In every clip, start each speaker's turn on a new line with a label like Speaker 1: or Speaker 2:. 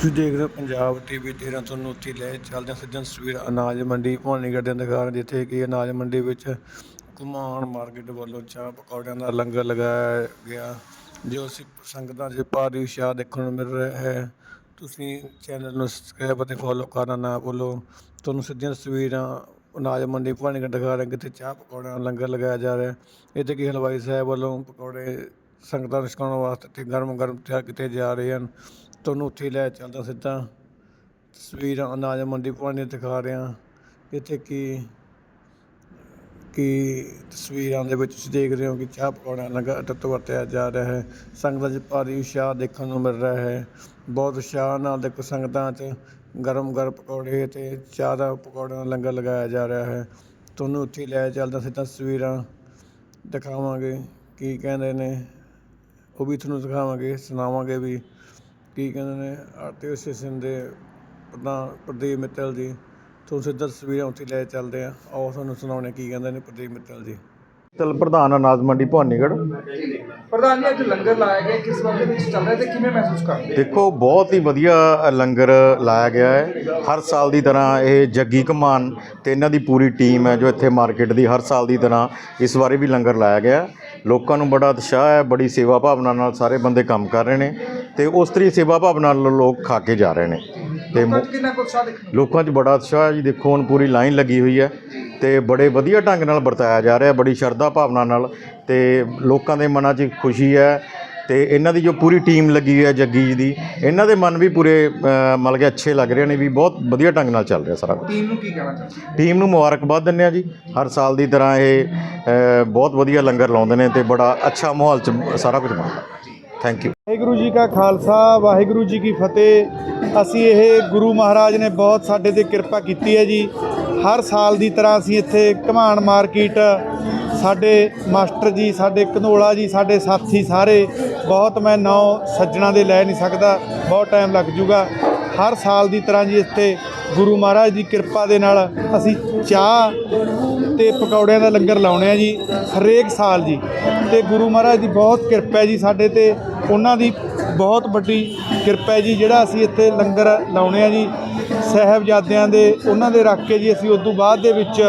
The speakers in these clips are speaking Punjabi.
Speaker 1: ਤੁਸੀਂ ਦੇਖ ਰਹੇ ਹੋ ਪੰਜਾਬ ਟੀਵੀ 13 ਤੁਹਾਨੂੰ ਉੱਥੇ ਲੈ ਚੱਲਦੇ ਹਾਂ ਸੱਜਣ ਤਸਵੀਰ ਅਨਾਜ ਮੰਡੀ ਭਵਾਨੀਗੜ੍ਹ ਦੇ ਦਿਖਾ ਜਿੱਥੇ ਕਿ ਅਨਾਜ ਮੰਡੀ ਵਿੱਚ ਕੁਮਾਨ ਮਾਰਕੀਟ ਵੱਲੋਂ ਚਾਹ ਪਕੌੜਿਆਂ ਦਾ ਲੰਗਰ ਲਗਾਇਆ ਗਿਆ, ਜੋ ਅਸੀਂ ਸੰਗਤਾਂ 'ਚ ਭਾਰੀ ਉਤਸ਼ਾਹ ਦੇਖਣ ਨੂੰ ਮਿਲ ਰਿਹਾ ਹੈ। ਤੁਸੀਂ ਚੈਨਲ ਨੂੰ ਸਬਸਕ੍ਰਾਈਬ ਅਤੇ ਫੋਲੋ ਕਰਨਾ ਨਾ ਭੁੱਲੋ। ਤੁਹਾਨੂੰ ਸਿੱਧੀਆਂ ਤਸਵੀਰਾਂ ਅਨਾਜ ਮੰਡੀ ਭਵਾਨੀਗੜ੍ਹ ਦਿਖਾ ਰਹੇ ਕਿਤੇ ਚਾਹ ਪਕੌੜਿਆਂ ਦਾ ਲੰਗਰ ਲਗਾਇਆ ਜਾ ਰਿਹਾ ਹੈ। ਇੱਥੇ ਕਿ ਹਲਵਾਈ ਸਾਹਿਬ ਵੱਲੋਂ ਪਕੌੜੇ ਸੰਗਤਾਂ ਨੂੰ ਛਕਾਉਣ ਵਾਸਤੇ ਤੇ ਗਰਮ ਗਰਮ ਤਿਆਰ ਕੀਤੇ ਜਾ ਰਹੇ ਹਨ। ਤੁਹਾਨੂੰ ਉੱਥੇ ਲੈ ਚੱਲਦਾ ਸਿੱਧਾ। ਤਸਵੀਰਾਂ ਅਨਾਜ ਮੰਡੀ ਭਵਾਨੀ ਦਿਖਾ ਰਿਹਾ ਇੱਥੇ ਕੀ, ਕਿ ਤਸਵੀਰਾਂ ਦੇ ਵਿੱਚ ਤੁਸੀਂ ਦੇਖ ਰਹੇ ਹੋ ਕਿ ਚਾਹ ਪਕੌੜਿਆਂ ਦਾ ਲੰਗਰ ਤੋਂ ਵਰਤਿਆ ਜਾ ਰਿਹਾ ਹੈ। ਸੰਗਤਾਂ 'ਚ ਭਾਰੀ ਉਤਸ਼ਾਹ ਦੇਖਣ ਨੂੰ ਮਿਲ ਰਿਹਾ ਹੈ। ਬਹੁਤ ਉਤਸ਼ਾਹ ਨਾਲ ਦੇਖੋ ਸੰਗਤਾਂ 'ਚ ਗਰਮ ਗਰਮ ਪਕੌੜੇ ਤੇ ਚਾਹ ਦਾ ਪਕੌੜਿਆਂ ਦਾ ਲੰਗਰ ਲਗਾਇਆ ਜਾ ਰਿਹਾ ਹੈ। ਤੁਹਾਨੂੰ ਉੱਥੇ ਲੈ ਚੱਲਦਾ ਸਿੱਧਾ ਤਸਵੀਰਾਂ ਦਿਖਾਵਾਂਗੇ ਕੀ ਕਹਿੰਦੇ ਨੇ। ਉਹ ਵੀ ਤੁਹਾਨੂੰ ਦਿਖਾਵਾਂਗੇ ਸੁਣਾਵਾਂਗੇ ਵੀ ਕੀ ਕਹਿੰਦੇ ਨੇ ਆਰਟੀਓ ਸਟੇਸ਼ਨ ਦੇ ਪ੍ਰਧਾਨ ਪ੍ਰਦੀਪ ਮਿੱਤਲ ਜੀ। ਤੁਹਾਨੂੰ ਸਿੱਧਾ ਤਸਵੀਰਾਂ ਉੱਥੇ ਲੈ ਚੱਲਦੇ ਆ ਆਓ ਤੁਹਾਨੂੰ ਸੁਣਾਉਣੇ ਕੀ ਕਹਿੰਦੇ ਨੇ ਪ੍ਰਦੀਪ ਮਿੱਤਲ ਜੀ।
Speaker 2: ਤਲ ਪ੍ਰਧਾਨ ਅਨਾਜ ਮੰਡੀ ਭਵਾਨੀਗੜ੍ਹ।
Speaker 3: ਪ੍ਰਧਾਨ ਜੀ ਅੱਜ ਲੰਗਰ ਲਾਇਆ ਗਿਆ ਕਿਸ ਵਕਤ ਵਿੱਚ ਚੱਲ ਰਿਹਾ ਤੇ ਕਿਵੇਂ ਮਹਿਸੂਸ ਕਰਦੇ
Speaker 2: ਦੇਖੋ ਬਹੁਤ ਹੀ ਵਧੀਆ ਲੰਗਰ ਲਾਇਆ ਗਿਆ ਹੈ। ਹਰ ਸਾਲ ਦੀ ਤਰ੍ਹਾਂ ਇਹ ਜੱਗੀ ਕਮਾਨ ਤੇ ਇਹਨਾਂ ਦੀ ਪੂਰੀ ਟੀਮ ਹੈ ਜੋ ਇੱਥੇ ਮਾਰਕੀਟ ਦੀ ਹਰ ਸਾਲ ਦੀ ਤਰ੍ਹਾਂ ਇਸ ਵਾਰੀ ਵੀ ਲੰਗਰ ਲਾਇਆ ਗਿਆ। ਲੋਕਾਂ ਨੂੰ ਬੜਾ ਉਤਸ਼ਾਹ ਹੈ ਬੜੀ ਸੇਵਾ ਭਾਵਨਾ ਨਾਲ ਸਾਰੇ ਬੰਦੇ ਕੰਮ ਕਰ ਰਹੇ ਨੇ ਤੇ ਉਸ ਤਰੀ ਸੇਵਾ ਭਾਵਨਾ ਨਾਲ ਲੋਕ ਖਾ ਕੇ ਜਾ ਰਹੇ ਨੇ। ਤੇ
Speaker 3: ਲੋਕਾਂ 'ਚ ਕਿੰਨਾ ਕੁ ਉਤਸ਼ਾਹ ਦੇਖਣ ਨੂੰ
Speaker 2: ਲੋਕਾਂ 'ਚ ਬੜਾ ਉਤਸ਼ਾਹ ਹੈ ਜੀ ਦੇਖੋ ਹੁਣ ਪੂਰੀ ਲਾਈਨ ਲੱਗੀ ਹੋਈ ਹੈ। ਤੇ ਬੜੇ ਵਧੀਆ ਢੰਗ ਨਾਲ ਵਰਤਾਇਆ ਜਾ ਰਿਹਾ ਬੜੀ ਸ਼ਰਧਾ ਭਾਵਨਾ ਨਾਲ ਤੇ ਲੋਕਾਂ ਦੇ ਮਨਾਂ 'ਚ ਖੁਸ਼ੀ ਹੈ ਤੇ ਇਹਨਾਂ ਦੀ ਜੋ ਪੂਰੀ ਟੀਮ ਲੱਗੀ ਹੋਈ ਹੈ ਜੱਗੀ ਜੀ ਦੀ ਇਹਨਾਂ ਦੇ ਮਨ ਵੀ ਪੂਰੇ ਮਤਲਬ ਕਿ ਅੱਛੇ ਲੱਗ ਰਹੇ ਨੇ ਵੀ ਬਹੁਤ ਵਧੀਆ ਢੰਗ ਨਾਲ ਚੱਲ ਰਿਹਾ ਸਾਰਾ ਕੁਝ
Speaker 3: ਟੀਮ ਨੂੰ ਕੀ ਕਹਿਣਾ ਚਾਹੁੰਦੇ
Speaker 2: ਟੀਮ ਨੂੰ ਮੁਬਾਰਕਬਾਦ ਦਿੰਦੇ ਆ ਜੀ ਹਰ ਸਾਲ ਦੀ ਤਰ੍ਹਾਂ ਇਹ ਅ, ਬਹੁਤ ਵਧੀਆ ਲੰਗਰ ਲਾਉਂਦੇ ਨੇ ਤੇ ਬੜਾ ਅੱਛਾ ਮਾਹੌਲ 'ਚ ਸਾਰਾ ਕੁਝ ਬਣਦਾ। ਥੈਂਕ ਯੂ
Speaker 4: ਵਾਹਿਗੁਰੂ ਜੀ ਕਾ ਖਾਲਸਾ ਵਾਹਿਗੁਰੂ ਜੀ ਕੀ ਫਤਿਹ। ਅਸੀਂ ਇਹ ਗੁਰੂ ਮਹਾਰਾਜ ਨੇ ਬਹੁਤ ਸਾਡੇ ਤੇ ਕਿਰਪਾ ਕੀਤੀ ਹੈ ਜੀ। ਹਰ ਸਾਲ ਦੀ ਤਰ੍ਹਾਂ ਅਸੀਂ ਇੱਥੇ ਘਮਾਨ ਮਾਰਕੀਟ, ਸਾਡੇ ਮਾਸਟਰ ਜੀ, ਸਾਡੇ ਘਨੋਲਾ ਜੀ, ਸਾਡੇ ਸਾਥੀ ਸਾਰੇ ਬਹੁਤ ਮੈਂ ਨੌ ਸੱਜਣਾ ਦੇ ਲੈ ਨਹੀਂ ਸਕਦਾ, ਬਹੁਤ ਟਾਈਮ ਲੱਗ ਜੂਗਾ। ਹਰ ਸਾਲ ਦੀ ਤਰ੍ਹਾਂ ਜੀ ਇੱਥੇ ਗੁਰੂ ਮਹਾਰਾਜ ਦੀ ਕਿਰਪਾ ਦੇ ਨਾਲ ਅਸੀਂ ਚਾਹ ਤੇ ਪਕੌੜਿਆਂ ਦਾ ਲੰਗਰ ਲਾਉਣੇ ਆ ਜੀ, ਹਰੇਕ ਸਾਲ ਜੀ। ਤੇ ਗੁਰੂ ਮਹਾਰਾਜ ਦੀ ਬਹੁਤ ਕਿਰਪਾ ਜੀ ਸਾਡੇ ਤੇ, ਉਹਨਾਂ ਦੀ ਬਹੁਤ ਵੱਡੀ ਕਿਰਪਾ ਹੈ ਜੀ, ਜਿਹੜਾ ਅਸੀਂ ਇੱਥੇ ਲੰਗਰ ਲਾਉਣੇ ਆ ਜੀ, ਸਾਹਿਬਜ਼ਾਦਿਆਂ ਦੇ, ਉਹਨਾਂ ਦੇ ਰੱਖ ਕੇ ਜੀ ਅਸੀਂ ਉਸ ਤੋਂ ਬਾਅਦ ਦੇ ਵਿੱਚ,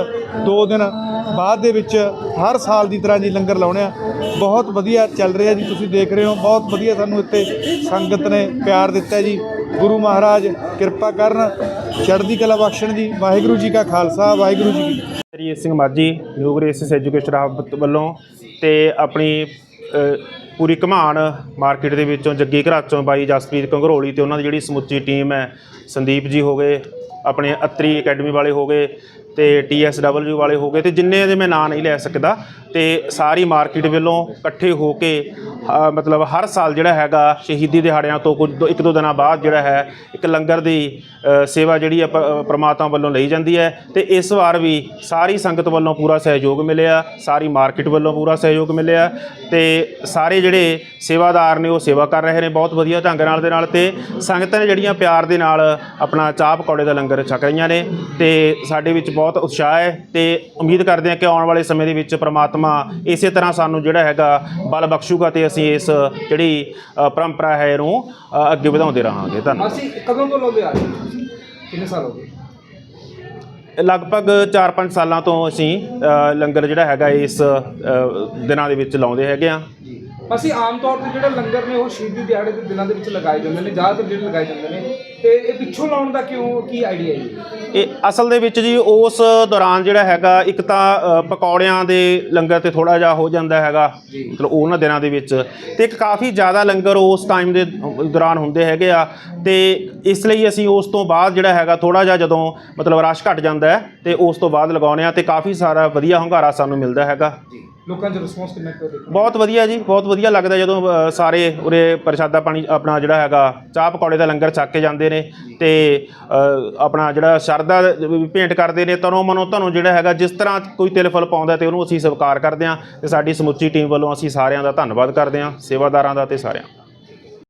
Speaker 4: ਦੋ ਦਿਨ ਬਾਅਦ ਦੇ ਵਿੱਚ ਹਰ ਸਾਲ ਦੀ ਤਰ੍ਹਾਂ ਜੀ ਲੰਗਰ ਲਾਉਣੇ ਆ। ਬਹੁਤ ਵਧੀਆ ਚੱਲ ਰਿਹਾ ਜੀ, ਤੁਸੀਂ ਦੇਖ ਰਹੇ ਹੋ, ਬਹੁਤ ਵਧੀਆ ਸਾਨੂੰ ਇੱਥੇ ਸੰਗਤ ਨੇ ਪਿਆਰ ਦਿੱਤਾ ਜੀ। ਗੁਰੂ ਮਹਾਰਾਜ, ਕਿਰਪਾ ਕਰਨ, ਚੜ੍ਹਦੀ ਕਲਾ ਬਖਸ਼ਣ ਜੀ। ਵਾਹਿਗੁਰੂ ਜੀ ਕਾ ਖਾਲਸਾ, ਵਾਹਿਗੁਰੂ ਜੀ ਕੀ ਫਤਿਹ।
Speaker 5: Singh Majhi, new graces education hub ਵੱਲੋਂ ਤੇ ਆਪਣੀ ਪੂਰੀ ਘਮਾਣ ਮਾਰਕੀਟ ਦੇ ਵਿੱਚੋਂ ਜੱਗੀ ਘਰਾਚੋਂ ਬਾਈ ਜਸਪ੍ਰੀਤ ਕੰਗਰੋਲੀ ਤੇ ਉਹਨਾਂ ਦੀ ਜਿਹੜੀ ਸਮੁੱਚੀ ਟੀਮ ਹੈ ਸੰਦੀਪ ਜੀ ਹੋ ਗਏ, ਆਪਣੇ ਅਤਰੀ ਅਕੈਡਮੀ ਵਾਲੇ ਹੋ ਗਏ ਤੇ ਟੀਐਸਡਬਲਯੂ ਵਾਲੇ ਹੋ ਗਏ ਤੇ ਜਿੰਨੇ ਦੇ ਮੈਂ ਨਾਂ ਨਹੀਂ ਲੈ ਸਕਦਾ ਤੇ ਸਾਰੀ ਮਾਰਕੀਟ ਵੱਲੋਂ ਇਕੱਠੇ ਹੋ ਕੇ ਮਤਲਬ ਹਰ ਸਾਲ ਜਿਹੜਾ ਹੈਗਾ ਸ਼ਹੀਦੀ ਦਿਹਾੜਿਆਂ ਤੋਂ ਕੁਝ ਦੋ- ਇੱਕ ਦੋ ਦਿਨਾਂ ਬਾਅਦ ਜਿਹੜਾ ਹੈ ਇੱਕ ਲੰਗਰ ਦੀ ਸੇਵਾ ਜਿਹੜੀ ਆ ਪ- ਅ, ਪ੍ਰਮਾਤਮਾ ਵੱਲੋਂ ਲਈ ਜਾਂਦੀ ਹੈ ਤੇ ਇਸ ਵਾਰ ਵੀ ਸਾਰੀ ਸੰਗਤ ਵੱਲੋਂ ਪੂਰਾ ਸਹਿਯੋਗ ਮਿਲਿਆ ਸਾਰੀ ਮਾਰਕੀਟ ਵੱਲੋਂ ਪੂਰਾ ਸਹਿਯੋਗ ਮਿਲਿਆ ਤੇ ਸਾਰੇ ਜਿਹੜੇ ਸੇਵਾਦਾਰ ਨੇ ਉਹ ਸੇਵਾ ਕਰ ਰਹੇ ਨੇ ਬਹੁਤ ਵਧੀਆ ਢੰਗ ਨਾਲ ਦੇ ਨਾਲ ਤੇ ਸੰਗਤਾਂ ਨੇ ਜਿਹੜੀਆਂ ਪਿਆਰ ਦੇ ਨਾਲ ਆਪਣਾ ਚਾਹ ਪਕੌੜੇ ਦਾ ਲੰਗਰ ਛਕ ਰਹੀਆਂ ਨੇ ਤੇ ਸਾਡੇ ਵਿੱਚ ਬਹੁਤ ਉਤਸ਼ਾਹ ਹੈ ਤੇ ਉਮੀਦ ਕਰਦੇ ਹਾਂ ਕਿ ਆਉਣ ਵਾਲੇ ਸਮੇਂ ਦੇ ਵਿੱਚ ਪ੍ਰਮਾਤਮਾ ਇਸੇ ਤਰ੍ਹਾਂ ਸਾਨੂੰ ਜਿਹੜਾ ਹੈਗਾ ਬਲ ਬਖਸ਼ੂਗਾ ਤੇ ਅਸੀਂ ਇਸ ਜਿਹੜੀ ਪਰੰਪਰਾ ਹੈ ਇਹਨੂੰ ਅੱਗੇ ਵਧਾਉਂਦੇ ਰਹਾਂਗੇ। ਧੰਨਵਾਦ।
Speaker 3: ਅਸੀਂ ਕਦੋਂ ਤੋਂ ਲਾਉਂਦੇ ਆ ਰਹੇ? ਕਿੰਨੇ ਸਾਲ ਹੋ ਗਏ?
Speaker 5: ਲਗਭਗ 4-5 ਸਾਲਾਂ ਤੋਂ ਅਸੀਂ ਲੰਗਰ ਜਿਹੜਾ ਹੈਗਾ ਇਸ ਦਿਨਾਂ ਦੇ ਵਿੱਚ ਲਾਉਂਦੇ ਹੈਗੇ ਆ
Speaker 3: ਅਸੀਂ ਆਮ ਤੌਰ ਤੇ ਜਿਹੜੇ ਲੰਗਰ ਨੇ ਉਹ ਸ਼ਹੀਦੀ ਦਿਹਾੜੇ ਦੇ ਦਿਨਾਂ ਦੇ ਵਿੱਚ ਲਗਾਏ ਜਾਂਦੇ ਨੇ ਜ਼ਿਆਦਾਤਰ ਜਿਹੜੇ ਲਗਾਏ ਜਾਂਦੇ ਨੇ। ਤੇ ਇਹ ਪਿੱਛੋਂ ਲਾਉਣ ਦਾ ਕਿਉਂ ਕੀ ਆਈਡੀਆ ਹੈ
Speaker 5: ਇਹ ਅਸਲ ਦੇ ਵਿੱਚ ਜੀ ਉਸ ਦੌਰਾਨ ਜਿਹੜਾ ਹੈਗਾ ਇੱਕ ਤਾਂ ਪਕੌੜਿਆਂ ਦੇ ਲੰਗਰ ਤੇ ਥੋੜਾ ਜਿਹਾ ਹੋ ਜਾਂਦਾ ਹੈਗਾ ਮਤਲਬ ਉਹਨਾਂ ਦਿਨਾਂ ਦੇ ਵਿੱਚ। ਤੇ ਇੱਕ ਕਾਫੀ ਜ਼ਿਆਦਾ ਲੰਗਰ ਉਸ ਟਾਈਮ ਦੇ ਦੌਰਾਨ ਹੁੰਦੇ ਹੈਗੇ ਆ। ਤੇ ਇਸ ਲਈ ਅਸੀਂ ਉਸ ਤੋਂ ਬਾਅਦ ਜਿਹੜਾ ਹੈਗਾ ਥੋੜਾ ਜਿਹਾ ਜਦੋਂ ਮਤਲਬ ਰਸ਼ ਘਟ ਜਾਂਦਾ ਤੇ ਉਸ ਤੋਂ ਬਾਅਦ ਲਗਾਉਂਦੇ ਆ ਤੇ ਕਾਫੀ ਸਾਰਾ ਵਧੀਆ ਹੁੰਗਾਰਾ ਸਾਨੂੰ ਮਿਲਦਾ ਹੈਗਾ।
Speaker 3: ਜੀ। ਲੋਕਾਂ 'ਚ ਰਿਸਪੌਂਸ ਕਿੰਨਾ ਕੁ ਦੇਖੋ
Speaker 5: ਬਹੁਤ ਵਧੀਆ ਜੀ ਬਹੁਤ ਵਧੀਆ ਲੱਗਦਾ ਜਦੋਂ ਅ, ਸਾਰੇ ਉਰੇ ਪ੍ਰਸ਼ਾਦਾ ਪਾਣੀ ਆਪਣਾ ਜਿਹੜਾ ਹੈਗਾ ਚਾਹ ਪਕੌੜੇ ਦਾ ਲੰਗਰ ਛਕ ਕੇ ਜਾਂਦੇ ਨੇ ਤੇ ਅ, ਆਪਣਾ ਜਿਹੜਾ ਸ਼ਰਧਾ ਵੀ ਭੇਂਟ ਕਰਦੇ ਨੇ ਤਨੋਂ ਮਨੋਂ ਤੁਹਾਨੂੰ ਜਿਹੜਾ ਹੈਗਾ ਜਿਸ ਤਰ੍ਹਾਂ ਕੋਈ ਤਿਲ ਫੁੱਲ ਪਾਉਂਦਾ ਤੇ ਉਹਨੂੰ ਅਸੀਂ ਸਵੀਕਾਰ ਕਰਦੇ ਹਾਂ ਤੇ ਸਾਡੀ ਸਮੁੱਚੀ ਟੀਮ ਵੱਲੋਂ ਅਸੀਂ ਸਾਰਿਆਂ ਦਾ ਧੰਨਵਾਦ ਕਰਦੇ ਹਾਂ ਸੇਵਾਦਾਰਾਂ ਦਾ ਤੇ ਸਾਰਿਆਂ